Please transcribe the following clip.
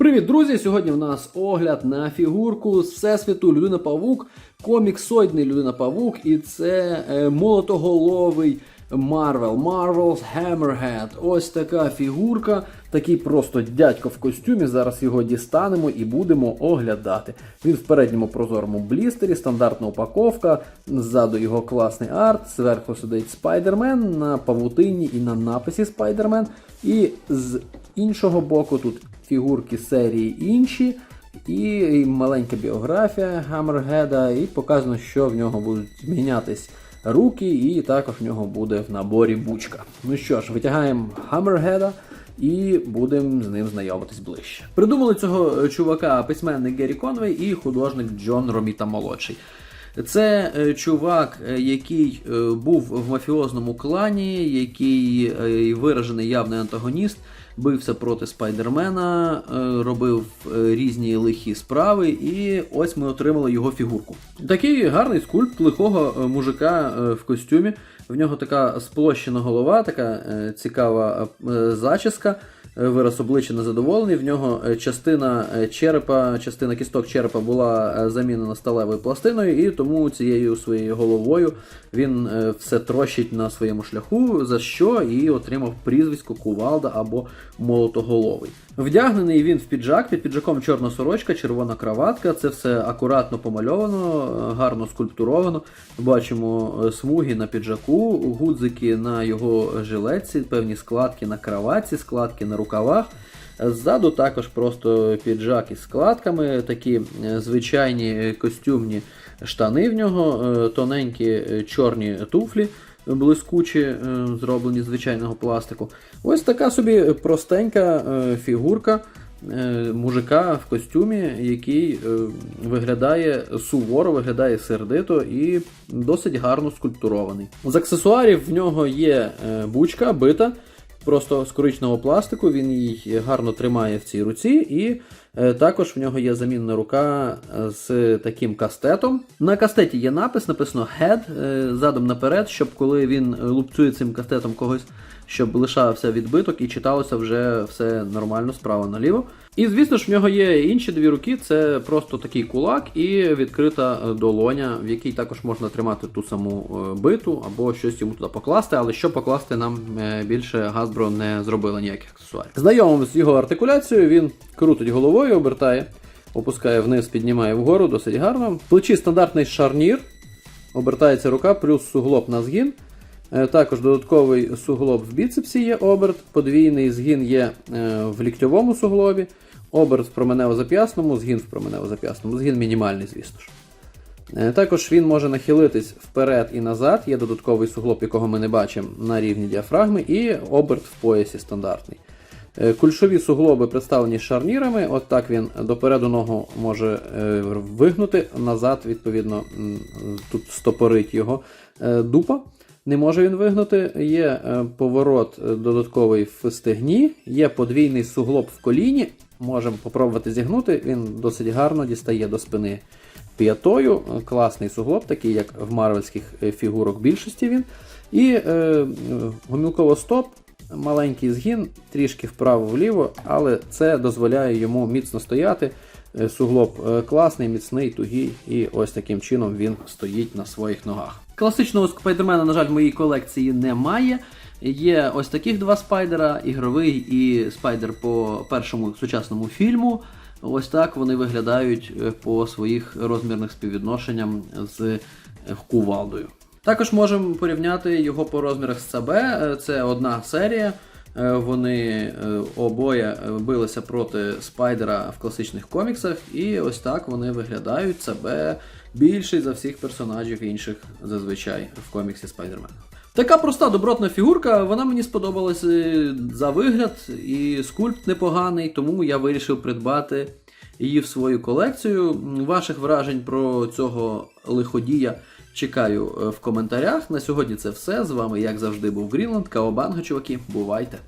Привіт, друзі! Сьогодні в нас огляд на фігурку з Всесвіту Людина Павук, коміксоїдний Людина Павук, і це е, молотоголовий Marvel, Marvel's Hammerhead. Ось така фігурка, такий просто дядько в костюмі. Зараз його дістанемо і будемо оглядати. Він в передньому прозорому блістері, стандартна упаковка, ззаду його класний арт, зверху сидить Спайдермен на павутині і на написі Спайдермен. І з іншого боку тут фігурки серії інші, і маленька біографія Гаммергеда, і показано, що в нього будуть змінятись руки, і також в нього буде в наборі бучка. Ну що ж, витягаємо Гаммергеда. І будемо з ним знайомитись ближче. Придумали цього чувака письменник Геррі Конвей і художник Джон Роміта молодший. Це е, чувак, е, який е, був в мафіозному клані, який виражений явний антагоніст, бився проти Спайдермена, робив різні лихі справи, і ось ми отримали його фігурку. Такий гарний скульпт лихого мужика в костюмі. В нього така сплощена голова, така цікава зачіска. Е, Вираз обличчя незадоволений. В нього е, частина е, черепа, частина кісток черепа була замінена сталевою пластиною, і тому цією своєю головою він все трощить на своєму шляху, за що і отримав прізвисько Кувалда або Молотоголовий. Вдягнений він в піджак, під піджаком чорна сорочка, червона краватка. Це все акуратно помальовано, гарно скульптуровано. Бачимо смуги на піджаку, гудзики на його жилетці, певні складки на краватці, складки на рукавах. Ззаду також просто піджак із складками, такі е, звичайні е, костюмні штани в нього, е, тоненькі чорні туфлі, блискучі, зроблені з звичайного пластику. Ось така собі простенька фігурка мужика в костюмі, який виглядає суворо, виглядає сердито і досить гарно скульптурований. З аксесуарів в нього є бучка бита. Просто з коричневого пластику, він її гарно тримає в цій руці, і також в нього є замінна рука е, з таким кастетом. На кастеті є напис, написано Head е, задом наперед, щоб коли він лупцює цим кастетом когось, щоб лишався відбиток і читалося вже все нормально справа наліво. І звісно ж, в нього є інші дві руки, це просто такий кулак і відкрита е, долоня, в якій також можна тримати ту саму е, биту або щось йому туди покласти, але що покласти нам е, більше Hasbro не зробили ніяких аксесуарів. Знайомим з його артикуляцією, він крутить головою, обертає, опускає вниз, піднімає вгору, досить гарно. Плечі стандартний шарнір, обертається рука, плюс суглоб на згін. Е, Також додатковий суглоб в біцепсі є оберт, подвійний згін є е, в ліктьовому суглобі, оберт в променево-зап'ясному, згін в променево-зап'ясному, згін мінімальний, звісно ж. Е, Також він може нахилитись вперед і назад, є додатковий суглоб, якого ми не бачимо на рівні діафрагми, і оберт в поясі стандартний. Е, Кульшові суглоби представлені шарнірами, от так він допереду ногу може е, вигнути, назад, відповідно, тут стопорить його е, дупа. Не може він вигнути. Є поворот додатковий в стегні, є подвійний суглоб в коліні. Можемо попробувати зігнути. Він досить гарно дістає до спини п'ятою. Класний суглоб, такий як в марвельських фігурок більшості він. І е, гомілково стоп, маленький згін, трішки вправо-вліво, але це дозволяє йому міцно стояти. Е, Суглоб е, класний, міцний, тугий, і ось таким чином він стоїть на своїх ногах. Класичного спайдермена, на жаль, в моїй колекції немає. Є ось таких два спайдера: ігровий і спайдер по першому сучасному фільму. Ось так вони виглядають е, по своїх розмірних співвідношенням з кувалдою. Також можемо порівняти його по розмірах з ЦБ. Е, Це одна серія. Е, Вони е, обоє билися проти спайдера в класичних коміксах, і ось так вони виглядають. ЦБ більший за всіх персонажів інших зазвичай в коміксі Спайдермена. Така проста добротна фігурка, вона мені сподобалась за вигляд, і скульпт непоганий, тому я вирішив придбати її в свою колекцію. Ваших вражень про цього лиходія чекаю е, в коментарях. На сьогодні це все. З вами, як завжди, був Грінланд, Каобанга, чуваки. Бувайте!